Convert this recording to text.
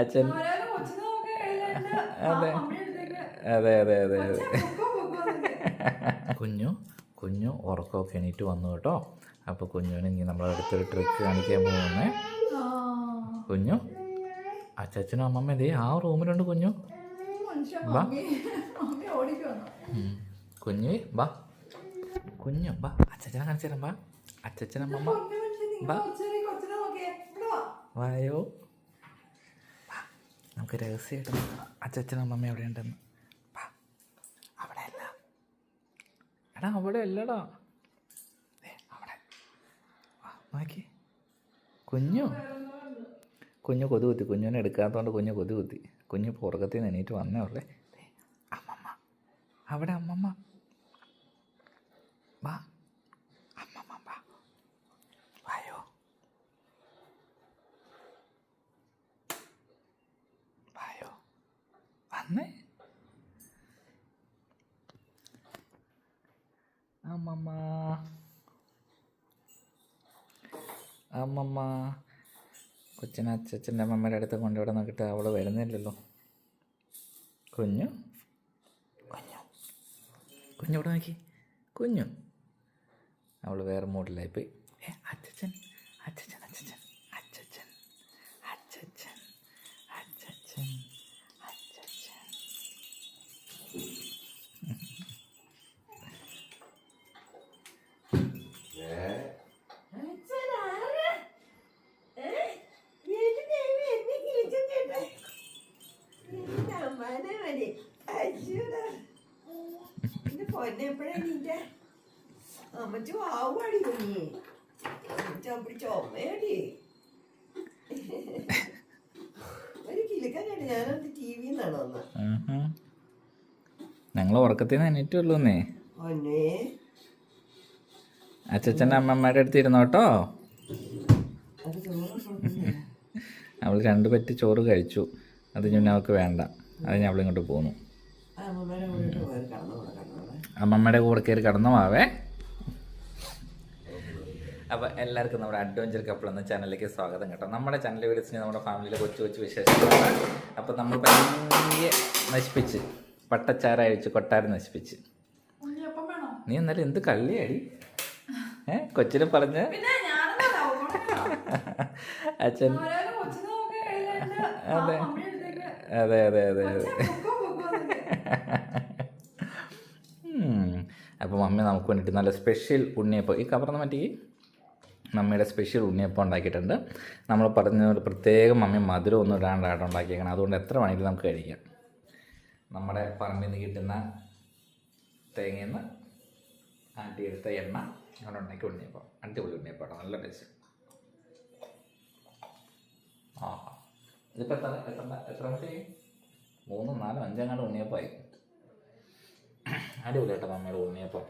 അച്ഛൻ അതെ. അതെ അതെ അതെ അതെ. കുഞ്ഞു കുഞ്ഞു ഉറക്കമൊക്കെ എണീറ്റ് വന്നു കേട്ടോ. അപ്പോൾ കുഞ്ഞുവിന് ഇനി നമ്മൾ അടുത്തൊരു ട്രിക്ക് കാണിക്കാൻ പോകുന്നേ. ആ, കുഞ്ഞു അച്ഛനും അമ്മമ്മ ഇതേ ആ റൂമിലുണ്ട് കുഞ്ഞു. വാ. കുഞ്ഞു വാ കുഞ്ഞു വാ അച്ഛനെ കാണിച്ചു തരാം വാ അച്ഛനമ്മമ്മ പൊന്നു മനുഷ്യൻ, നിങ്ങൾ വാ. കുറച്ചുനേരം ഈ കൊച്ചിനെ നോക്കിയേ. ഇവിടെ വാ. വായോ വാ നമുക്ക് രഹസ്യമായിട്ട് നോക്കാം അച്ഛനും അമ്മമ്മ എവിടെ ഉണ്ടെന്ന് അവിടെ അല്ല. എടാ അവിടെ അല്ലടാ. അവിടെ. നോക്കി. കുഞ്ഞു. കുഞ്ഞു കൊതു കുത്തി. കുഞ്ഞിനെ എടുക്കാത്തതുകൊണ്ട് കുഞ്ഞു കൊതു കുത്തി. കുഞ്ഞു പുറകത്തിൽ നിന്ന് എണീറ്റ് വന്നേ ഉള്ളേ. അമ്മമ്മ. അവിടെ അമ്മമ്മ. വാ അമ്മമ്മ വാ വായോ വായോ വന്നേ അമ്മമ്മ അമ്മമ്മ കൊച്ചിനെ അച്ഛന്റെ അമ്മമ്മയുടെ അടുത്ത് കൊണ്ടുവിടെ നോക്കിയിട്ട് അവൾ വരുന്നില്ലല്ലോ കുഞ്ഞു കുഞ്ഞു കുഞ്ഞു ഇവിടെ നോക്കി കുഞ്ഞു അവൾ വേറെ മൂഡിലായിപ്പോയി ഏ അച്ഛൻ അച്ഛൻ അച്ഛൻ അച്ഛൻ അച്ഛൻ അച്ഛൻ അച്ഛനാരാ? ഏ? എന്റെ ദൈവമേ, എന്നെ കിളിച്ചെന്നിട്ട്. എന്റെ അമ്മാനെ മതി. പൊന്നെപ്പഴാ നിന്റെ അമ്മച്ചു ആവുവാടി കുഞ്ഞി. അമ്മച്ചു അപ്പടി ചുമയടി ഒരു കിലുക്കാൻ കണ്ടു ഞാനത് ടി വിന്നാണ് വന്ന. ഞങ്ങൾ ഉറക്കത്തിൽ നിന്ന് എണീറ്റുള്ളൂന്നേ. ഒന്നേ അച്ഛന്റെ അമ്മമ്മയുടെ അടുത്ത് ഇരുന്നോട്ടോ അവൾ രണ്ട് പറ്റി ചോറ് കഴിച്ചു. അത് ഞാൻ അവൾക്ക് വേണ്ട. അത് ഞാൻ അവളിങ്ങോട്ട് പോന്നു. അമ്മമ്മയുടെ കൂടെ കയറി കടന്നു മാവേ അപ്പോൾ എല്ലാവർക്കും നമ്മുടെ അഡ്വഞ്ചർ കപ്പിൾ എന്ന ചാനലിലേക്ക് സ്വാഗതം കേട്ടോ. നമ്മുടെ ചാനൽ വിളിച്ച് നമ്മുടെ ഫാമിലിയിലെ കൊച്ചു കൊച്ചു വിശേഷങ്ങളാണ്. അപ്പോൾ നമ്മൾ ഭയങ്കര നശിപ്പിച്ച് പട്ടച്ചാര അഴിച്ച് കൊട്ടാരം നശിപ്പിച്ച്. നീ എന്നാലും എന്ത് കള്ളിയാടി? ഏ കൊച്ചിനെ പറഞ്ഞ്. അച്ഛൻ അതെ. അതെ അതെ അതെ അതെ കൊച്ചേ പൊക്കോ, പൊക്കോ എന്നൊക്കെ. അപ്പോൾ മമ്മി നമുക്ക് വേണ്ടിയിട്ട് നല്ല സ്പെഷ്യൽ ഉണ്ണിയപ്പം. ഈ കവർന്ന് മാറ്റി. മമ്മിയുടെ സ്പെഷ്യൽ ഉണ്ണിയപ്പം ഉണ്ടാക്കിയിട്ടുണ്ട്. നമ്മൾ പറഞ്ഞ പോലെ പ്രത്യേകം മമ്മി മധുരം ഒന്നും ഇടാണ്ടായിട്ട് ഉണ്ടാക്കിയേക്കണം. അതുകൊണ്ട് എത്ര വേണമെങ്കിലും നമുക്ക് കഴിക്കാം. നമ്മുടെ പറമ്പിൽ നിന്ന് കിട്ടുന്ന തേങ്ങയിൽ നിന്ന് ആട്ടിയെടുത്ത എണ്ണ. അങ്ങനെ ഉണ്ടാക്കി ഉണ്ണിയപ്പം. അടിപൊളി ഉണ്ണിയപ്പം നല്ല ടേസ്റ്റ് ആ ഇതിപ്പോൾ എത്ര എത്ര എത്ര മൂന്നും നാലും അഞ്ചെങ്ങാണ്ട് ഉണ്ണിയപ്പമായി അടിപൊളി കേട്ടോ മമ്മയുടെ ഉണ്ണിയപ്പം.